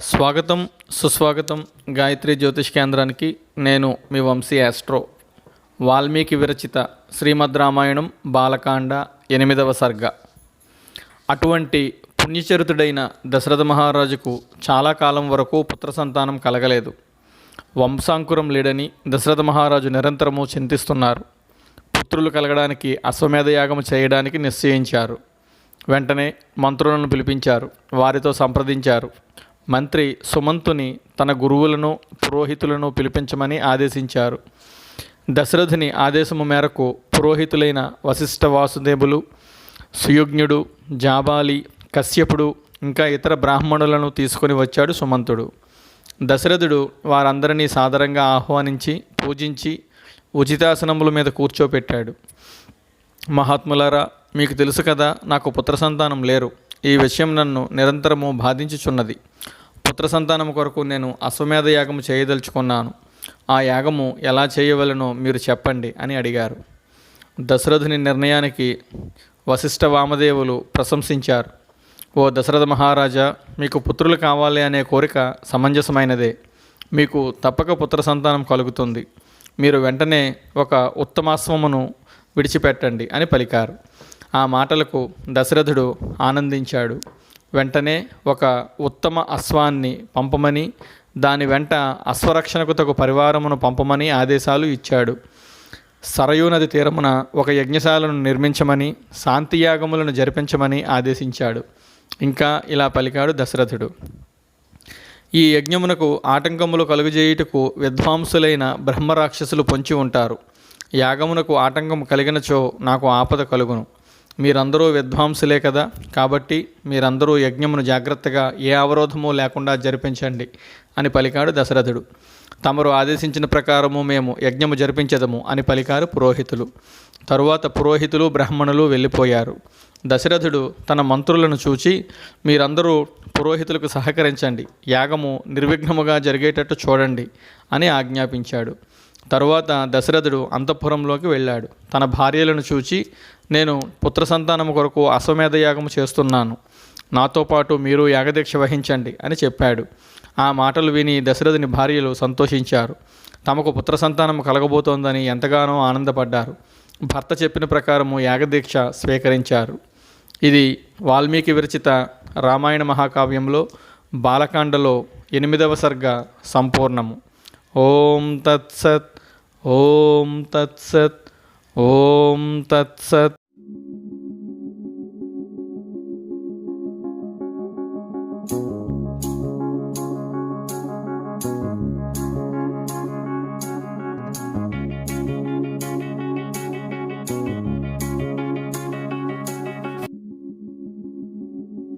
స్వాగతం సుస్వాగతం గాయత్రి జ్యోతిష్ కేంద్రానికి. నేను మీ వంశీ ఆస్ట్రో. వాల్మీకి విరచిత శ్రీమద్ రామాయణం బాలకాండ ఎనిమిదవ సర్గ. అటువంటి పుణ్యచరితుడైన దశరథ మహారాజుకు చాలా కాలం వరకు పుత్ర సంతానం కలగలేదు. వంశాంకురం లేడని దశరథ మహారాజు నిరంతరము చింతిస్తున్నారు. పుత్రులు కలగడానికి అశ్వమేధ యాగం చేయడానికి నిశ్చయించారు. వెంటనే మంత్రులను పిలిపించారు. వారితో సంప్రదించారు. మంత్రి సుమంతుని తన గురువులను పురోహితులను పిలిపించమని ఆదేశించారు. దశరథుని ఆదేశము మేరకు పురోహితులైన వశిష్ఠ వాసుదేవులు సుయుజ్ఞుడు జాబాలి కశ్యపుడు ఇంకా ఇతర బ్రాహ్మణులను తీసుకొని వచ్చాడు సుమంతుడు. దశరథుడు వారందరినీ సాదరంగా ఆహ్వానించి పూజించి ఉచితాసనముల మీద కూర్చోపెట్టాడు. మహాత్ములారా మీకు తెలుసు కదా నాకు పుత్ర సంతానం లేరు. ఈ విషయం నన్ను నిరంతరము బాధించుచున్నది. పుత్ర సంతానం కొరకు నేను అశ్వమేధ యాగము చేయదలుచుకున్నాను. ఆ యాగము ఎలా చేయవలనో మీరు చెప్పండి అని అడిగారు. దశరథుని నిర్ణయానికి వశిష్ఠ వామదేవులు ప్రశంసించారు. ఓ దశరథ మహారాజా మీకు పుత్రులు కావాలి అనే కోరిక సమంజసమైనదే. మీకు తప్పక పుత్ర సంతానం కలుగుతుంది. మీరు వెంటనే ఒక ఉత్తమాశ్వమును విడిచిపెట్టండి అని పలికారు. ఆ మాటలకు దశరథుడు ఆనందించాడు. వెంటనే ఒక ఉత్తమ అశ్వాన్ని పంపమని దాని వెంట అశ్వరక్షణకు తగు పరివారమును పంపమని ఆదేశాలు ఇచ్చాడు. సరయూ నది తీరమున ఒక యజ్ఞశాలను నిర్మించమని శాంతియాగములను జరిపించమని ఆదేశించాడు. ఇంకా ఇలా పలికాడు దశరథుడు. ఈ యజ్ఞమునకు ఆటంకములు కలుగజేయుటకు విద్వాంసులైన బ్రహ్మరాక్షసులు పొంచి ఉంటారు. యాగమునకు ఆటంకం కలిగినచో నాకు ఆపద కలుగును. మీరందరూ విద్వాంసులే కదా? కాబట్టి మీరందరూ యజ్ఞమును జాగ్రత్తగా ఏ అవరోధము లేకుండా జరిపించండి అని పలికాడు దశరథుడు. తమరు ఆదేశించిన ప్రకారము మేము యజ్ఞము జరిపించదము అని పలికారు పురోహితులు. తరువాత పురోహితులు బ్రాహ్మణులు వెళ్ళిపోయారు. దశరథుడు తన మంత్రులను చూచి మీరందరూ పురోహితులకు సహకరించండి. యాగము నిర్విఘ్నముగా జరిగేటట్టు చూడండి అని ఆజ్ఞాపించాడు. తరువాత దశరథుడు అంతఃపురంలోకి వెళ్ళాడు. తన భార్యలను చూచి నేను పుత్ర సంతానము కొరకు అశ్వమేధ యాగము చేస్తున్నాను. నాతో పాటు మీరు యాగదీక్ష వహించండి అని చెప్పాడు. ఆ మాటలు విని దశరథుని భార్యలు సంతోషించారు. తమకు పుత్ర సంతానం కలగబోతోందని ఎంతగానో ఆనందపడ్డారు. భర్త చెప్పిన ప్రకారము యాగదీక్ష స్వీకరించారు. ఇది వాల్మీకి విరచిత రామాయణ మహాకావ్యంలో బాలకాండలో ఎనిమిదవ సర్గ సంపూర్ణము. ఓం తత్సత్ ఓం తత్సత్ ఓం తత్సత్.